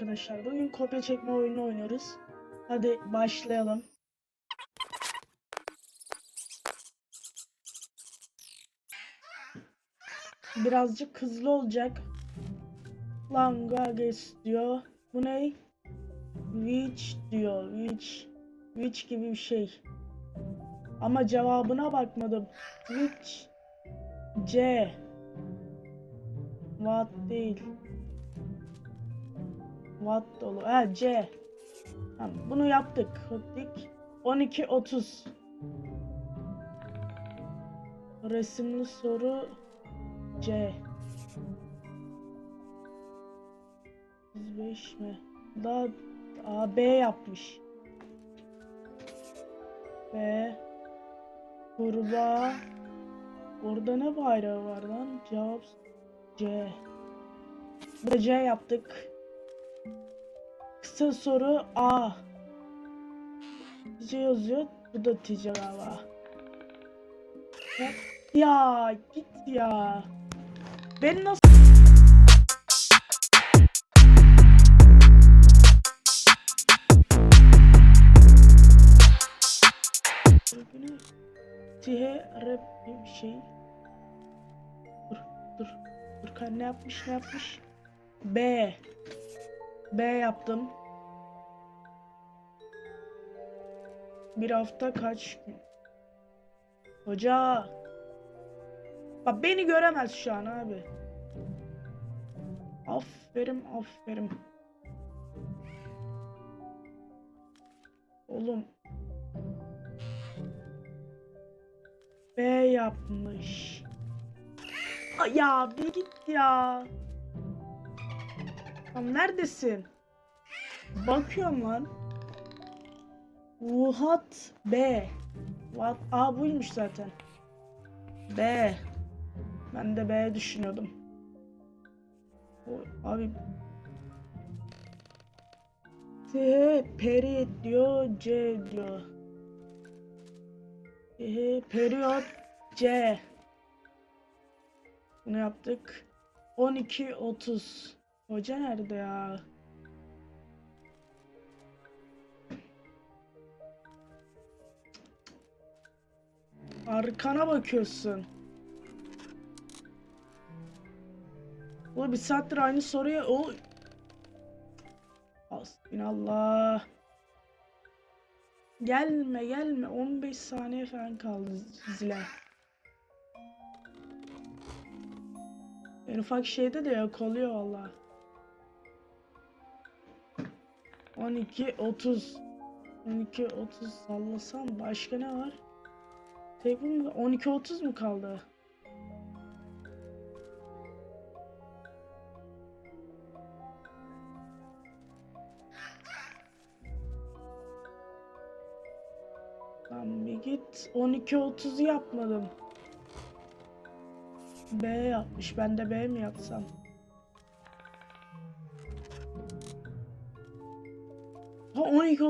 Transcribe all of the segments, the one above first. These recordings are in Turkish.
arkadaşlar. Bugün kopya çekme oyunu oynuyoruz. Hadi başlayalım. Birazcık hızlı olacak. Langages diyor. Bu ne? Witch diyor. Witch. Witch gibi bir şey. Ama cevabına bakmadım. Witch. C. What değil. What dolu. Ha C. Tamam, bunu yaptık. Hıttık. 12 30. Resimli soru C. 35 mi? Daha A B yapmış. B Kurbağa Orada ne bayrağı var lan? Cevap C. Bu da C yaptık. Kısa soru A. C yazıyor. Bu da T galiba. Ya- git ya. Ben nasıl Tihe rap bir şey. Dur dur. Furkan ne yapmış ne yapmış? B. B yaptım. Bir hafta kaç gün? Hoca. Bak beni göremez şu an abi. Aferin aferin. Oğlum B yapmış. Ay Ya bir git ya. Lan neredesin? Bakıyorum lan. Wuhat B. What? A buymuş zaten. B. Ben de B düşünüyordum. O, abi. T peri diyor C diyor. Ee, periyot C. Bunu yaptık. 12 30. Hoca nerede ya? Arkana bakıyorsun. Ulan bir saattir aynı soruyu o Hasbinallah. Gelme gelme 15 saniye falan kaldı zile. En ufak şeyde de yok oluyor valla. 12 30 12 30 sallasam başka ne var? Tek bu mu? 12 30 mu kaldı? Lan bir git 12 30 yapmadım. B yapmış. Ben de B mi yapsam? Ha 12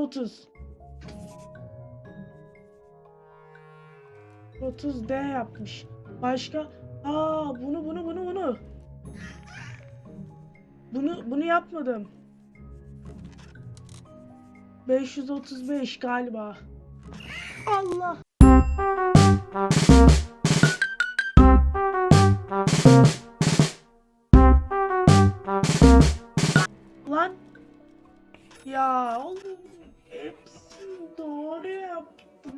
30. 30 D yapmış. Başka? Aa bunu bunu bunu bunu. Bunu bunu yapmadım. 535 galiba. Allah. Lan. Ya oğlum hepsini doğru yaptım.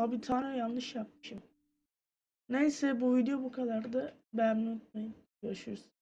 Abi tane yanlış yapmışım. Neyse bu video bu kadardı. Beğenmeyi unutmayın. Görüşürüz.